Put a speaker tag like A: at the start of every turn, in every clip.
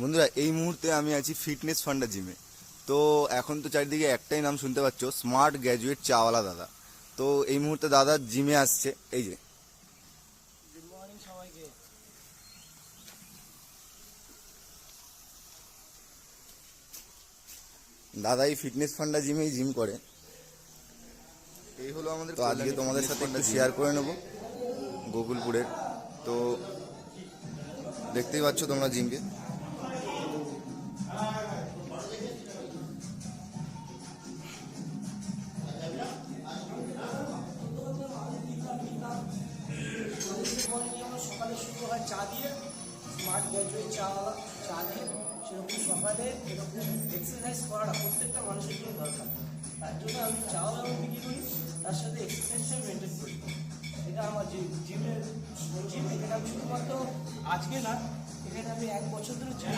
A: বন্ধুরা এই মুহূর্তে আমি আছি ফিটনেস ফান্ডা জিমে তো এখন তো চারিদিকে একটাই নাম শুনতে পাচ্ছ স্মার্ট গ্র্যাজুয়েট চাওয়ালা দাদা। তো এই মুহূর্তে দাদা জিমে আসছে এই যে। দাদা এই ফিটনেস ফান্ডা জিমেই জিম করে। এই হলো আমাদের তো আজকে তোমাদের সাথে একটু শেয়ার করে নেব গোকুলপুরের তো দেখতেই পাচ্ছ তোমরা জিমকে
B: গ্র্যাজুয়েট চা চা সেরকম সকালে এরকম এক্সারসাইজ করাটা প্রত্যেকটা মানুষের জন্য দরকার। তার জন্য আমি চাও এবং বিক্রি করি? তার সাথে এক্সারসাইজটা মেনটেন করি। এটা আমার যে জিমের জিম এখানে আমি শুধুমাত্র আজকে না, এখানে আমি এক বছর ধরে জিম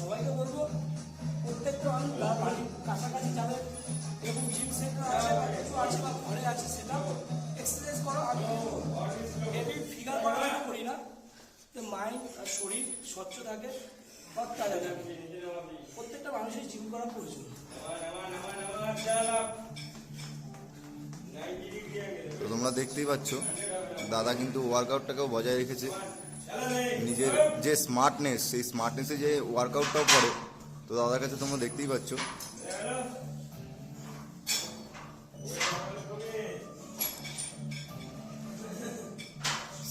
B: সবাইকে বলব, প্রত্যেকটা মানুষ বাড়ির কাছাকাছি যাদের মাইন্ড আর শরীর স্বচ্ছ থাকে প্রত্যেকটা মানুষের জিম করা প্রয়োজন।
A: তো তোমরা দেখতেই পাচ্ছ, দাদা কিন্তু ওয়ার্কআউটটাকেও বজায় রেখেছে। নিজের যে স্মার্টনেস সেই স্মার্টনেসে যে ওয়ার্কআউটটাও করে, তো দাদার কাছে তোমরা দেখতেই পাচ্ছ।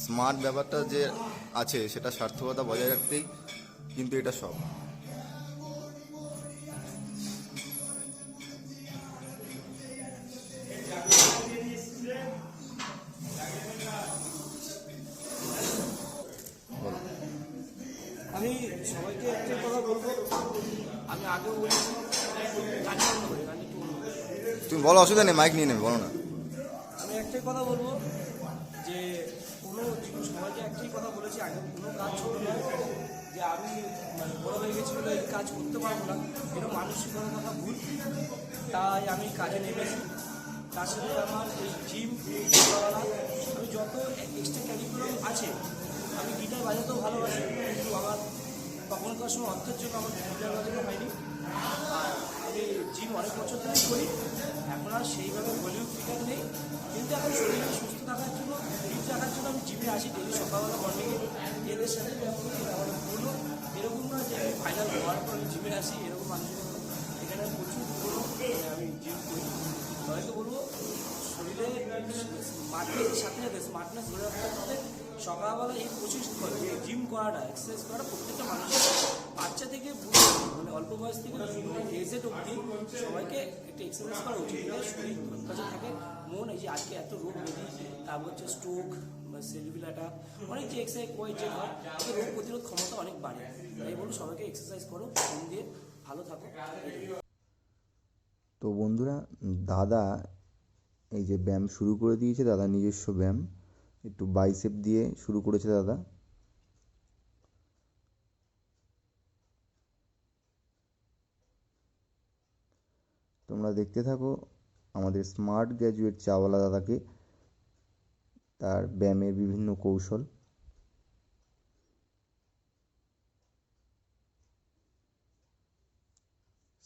A: স্মার্ট ব্যাপারটা যে আছে সেটা সার্থকতা বজায় রাখতেই কিন্তু এটা সব।
B: আমি সবাইকে একটা কথা বলব। আমি আগেও।
A: তুমি বলো অসুবিধা নেই মাইক নিয়ে নেবে বলো না।
B: আমি একটাই কথা বলব কোনো জীবন সবাইকে একটাই কথা বলেছি, আগে কোনো কাজ ছোট নয়। যে আমি মানে বড় হয়ে গেছি বলে কাজ করতে পারব না, এটা মানসিকতার কথা ভুল। তাই আমি কাজে নেমেছি। তার সাথে আমার এই জিম আমি যত এক্সট্রা ক্যারিকুলাম আছে, আমি গিটার বাজাতেও ভালোবাসি, কিন্তু আমার তখনকার সময় অর্থের জন্য আমার গিটার বাজানো হয়নি। আর আমি জিম অনেক বছর ধরে করি, এখন আর সেইভাবে ভলিউম ফিগার নেই। কিন্তু এখন শরীরকে থাকার জন্য ফিট রাখার জন্য আমি জিমে আসি ডেলি সকালবেলা মর্নিংয়ে এদের সাথে ব্যায়াম করি এটা আমার পুরো এরকম না যে ফাইনাল হওয়ার পর জিমে আসি, এরকম মানুষ এখানে প্রচুর পুরো আমি জিম করি। সবাইকে বলব, শরীরে স্মার্টনেসের সাথে সাথে স্মার্টনেস ধরে রাখতে হলে সকালবেলা এই প্রচুর জিম করাটা এক্সারসাইজ করাটা প্রত্যেকটা মানুষের বাচ্চা থেকে বুড়ো মানে অল্প বয়স থেকে এজেড অব্দি সবাইকে একটা এক্সারসাইজ করা উচিত শরীর কাছে থাকে। মন এই যে আজকে এত রোগ বেদি তারপর হচ্ছে স্ট্রোক বা অ্যাটাক অনেক যে এক্সারসাইজ ওই যে হয় রোগ প্রতিরোধ ক্ষমতা অনেক বাড়ে। তাই বলুন, সবাইকে এক্সারসাইজ করো, মন দিয়ে ভালো থাকো।
C: তো বন্ধুরা, দাদা এই যে ব্যায়াম শুরু করে দিয়েছে, দাদা নিজস্ব ব্যায়াম, একটু বাইসেপ দিয়ে শুরু করেছে দাদা। তোমরা দেখতে থাকো। আমাদের স্মার্ট গ্র্যাজুয়েট চাওয়ালা দাদাকে তার ব্যায়ামের বিভিন্ন কৌশল।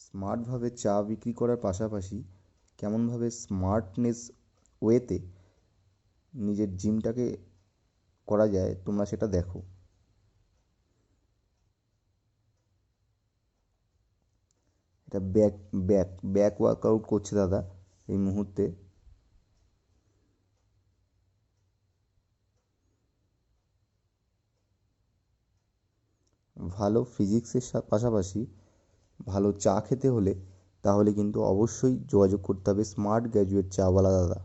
C: স্মার্টভাবে চা বিক্রি করার পাশাপাশি কেমনভাবে স্মার্টনেস ওয়েতে নিজের জিমটাকে করা যায়, তোমরা সেটা দেখো। এটা ব্যাক ব্যাক ব্যাক ওয়ার্কআউট করছে দাদা। এই মুহূর্তে। ভালো ফিজিক্সের পাশাপাশি ভালো চা খেতে হলে তাহলে কিন্তু অবশ্যই যোগাযোগ করতে হবে স্মার্ট গ্র্যাজুয়েট চাওয়ালা দাদা।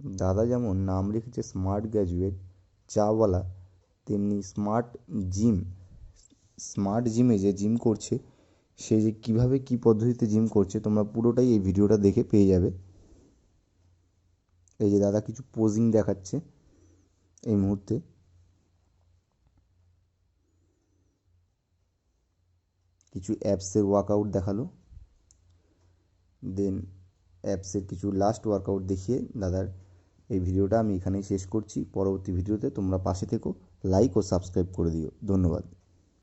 C: দাদা যেমন নাম রেখেছে স্মার্ট গ্র্যাজুয়েট চাওয়ালা তেমনি স্মার্ট জিম স্মার্ট জিমে যে জিম করছে, সে যে কীভাবে কী পদ্ধতিতে জিম করছে, তোমরা পুরোটাই এই ভিডিওটা দেখে পেয়ে যাবে। এই যে দাদা কিছু পোজিং দেখাচ্ছে এই মুহূর্তে। কিছু অ্যাপসের ওয়ার্কআউট দেখাল। দেন অ্যাপসের কিছু লাস্ট ওয়ার্কআউট দেখিয়ে দাদার এই ভিডিওটা আমি এখানেই শেষ করছি। পরবর্তী ভিডিওতে তোমরা পাশে থেকো লাইক ও সাবস্ক্রাইব করে দিও। ধন্যবাদ।